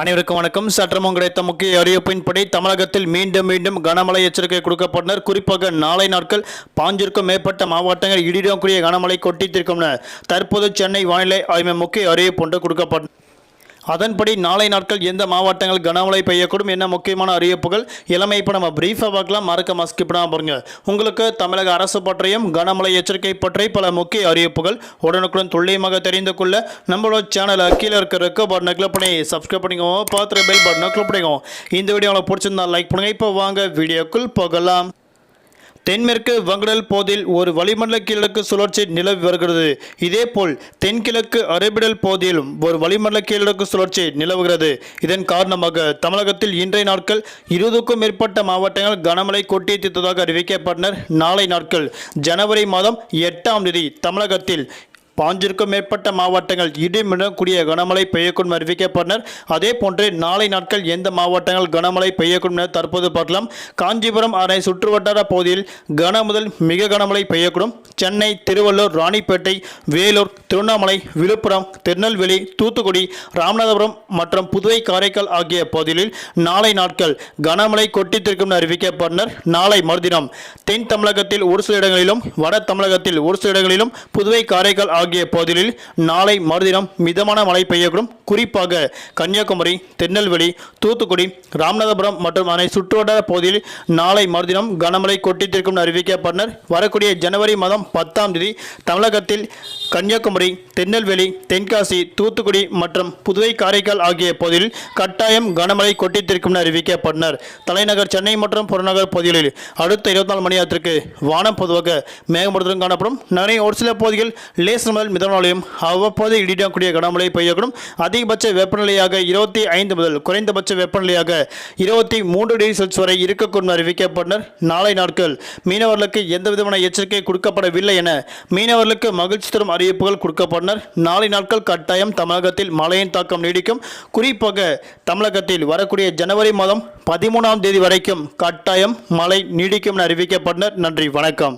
அனைவருக்கும் வணக்கம். சற்றமும் கிடைத்த முக்கிய அறிவிப்பின்படி தமிழகத்தில் மீண்டும் மீண்டும் கனமழை எச்சரிக்கை கொடுக்கப்பட்டனர். குறிப்பாக நாளை நாட்கள் பாஞ்சிற்கும் மேற்பட்ட மாவட்டங்கள் இடிடக்கூடிய கனமழை கொட்டித்திருக்கும் தற்போது சென்னை வானிலை ஆய்வு முக்கிய அறிவிப்பு ஒன்று கொடுக்கப்பட்டது அதன்படி நாளை நாட்கள் எந்த மாவட்டங்கள் கனமழை பெய்யக்கூடும் என்ன முக்கியமான அறிவிப்புகள் இளமை இப்போ நம்ம பிரீஃபாக பார்க்கலாம். மறக்க ஸ்கிப் பண்ணாம பாருங்க உங்களுக்கு தமிழக அரசு பற்றியும் கனமழை எச்சரிக்கை பற்றி பல முக்கிய அறிவிப்புகள் உடனுக்குடன் துல்லியமாக தெரிந்து கொள்ள நம்மளோட சேனலை கீழே இருக்க ரெக்க பட்டனை கிளிக் பண்ணி சப்ஸ்கிரைப் பண்ணிக்கோங்க. பார்த்துட்டு பெல் பட்டனை கிளிக் பண்ணிக்கோங்க. இந்த வீடியோ உங்களுக்கு பிடிச்சிருந்தா லைக் பண்ணுங்க. இப்போ வாங்க வீடியோக்குள் போகலாம். தென்மேற்கு வங்கடல் போதில் ஒரு வளிமண்டல கிழக்கு சுழற்சி நிலவி வருகிறது. இதேபோல் தென்கிழக்கு அரபிடல் போதிலும் ஒரு வளிமண்டல கிழக்கு சுழற்சி நிலவுகிறது. இதன் காரணமாக தமிழகத்தில் இன்றைய நாட்கள் இருபதுக்கும் மேற்பட்ட மாவட்டங்கள் கனமழை கொட்டித்ததாக அறிவிக்கப்பட்டனர். நாளை நாட்கள் ஜனவரி மாதம் எட்டாம் தேதி தமிழகத்தில் பாஞ்சிற்கும் மேற்பட்ட மாவட்டங்கள் இடிமிடக்கூடிய கனமழை பெய்யக்கூடும் அறிவிக்கப்பட்டனர். அதே போன்று நாளை நாட்கள் எந்த மாவட்டங்கள் கனமழை பெய்யக்கூடும் என தற்போது பார்க்கலாம். காஞ்சிபுரம் அணை சுற்றுவட்டார பகுதியில் கன முதல் மிக கனமழை பெய்யக்கூடும். சென்னை திருவள்ளூர் ராணிப்பேட்டை வேலூர் திருவண்ணாமலை விழுப்புரம் திருநெல்வேலி தூத்துக்குடி ராமநாதபுரம் மற்றும் புதுவை காரைக்கால் ஆகிய பகுதிகளில் நாளை நாட்கள் கனமழை கொட்டித்திருக்கும் என அறிவிக்கப்பட்டனர். நாளை மறுதினம் தென் தமிழகத்தில் ஒரு சில இடங்களிலும் வட தமிழகத்தில் ஒரு சில இடங்களிலும் புதுவை காரைக்கால் ஆகிய ஆகிய பகுதிகளில் நாளை மறுதினம் மிதமான மழை பெய்யக்கூடும். குறிப்பாக கன்னியாகுமரி திருநெல்வேலி தூத்துக்குடி ராமநாதபுரம் மற்றும் அனை சுற்றுவட்டார பகுதியில் நாளை மறுதினம் கனமழை கொட்டித்திருக்கும் என அறிவிக்கப்பட்டனர். வரக்கூடிய ஜனவரி மாதம் பத்தாம் தேதி தமிழகத்தில் கன்னியாகுமரி திருநெல்வேலி தென்காசி தூத்துக்குடி மற்றும் புதுவை காரைக்கால் ஆகிய பகுதியில் கட்டாயம் கனமழை கொட்டித்திருக்கும் என அறிவிக்கப்பட்டனர். தலைநகர் சென்னை மற்றும் புறநகர் பகுதிகளில் அடுத்த இருபத்தி நாலு மணி நேரத்திற்கு வானம் பொதுவாக மேகமூட்டத்துடன் காணப்படும். நிறைய ஒரு சில பகுதிகள் லேசர் முதல் மிதமலையும் அவ்வப்போது இடிடக்கூடிய கனமழை பெய்யக்கூடும். அதிகபட்ச வெப்பநிலையாக இருபத்தி ஐந்து முதல் குறைந்தபட்ச வெப்பநிலையாக இருபத்தி மூன்று டிகிரி செல்சியஸ் வரை இருக்கக்கூடும் அறிவிக்கப்பட்டனர். நாளை நாட்கள் மீனவர்களுக்கு எந்த விதமான எச்சரிக்கை கொடுக்கப்படவில்லை என மீனவர்களுக்கு மகிழ்ச்சி தரும் அறிவிப்புகள் கொடுக்கப்பட்டனர். நாளை நாட்கள் கட்டாயம் தமிழகத்தில் மழையின் தாக்கம் நீடிக்கும். குறிப்பாக தமிழகத்தில் வரக்கூடிய ஜனவரி மாதம் பதிமூணாம் தேதி வரைக்கும் கட்டாயம் மழை நீடிக்கும் என அறிவிக்கப்பட்டனர். நன்றி வணக்கம்.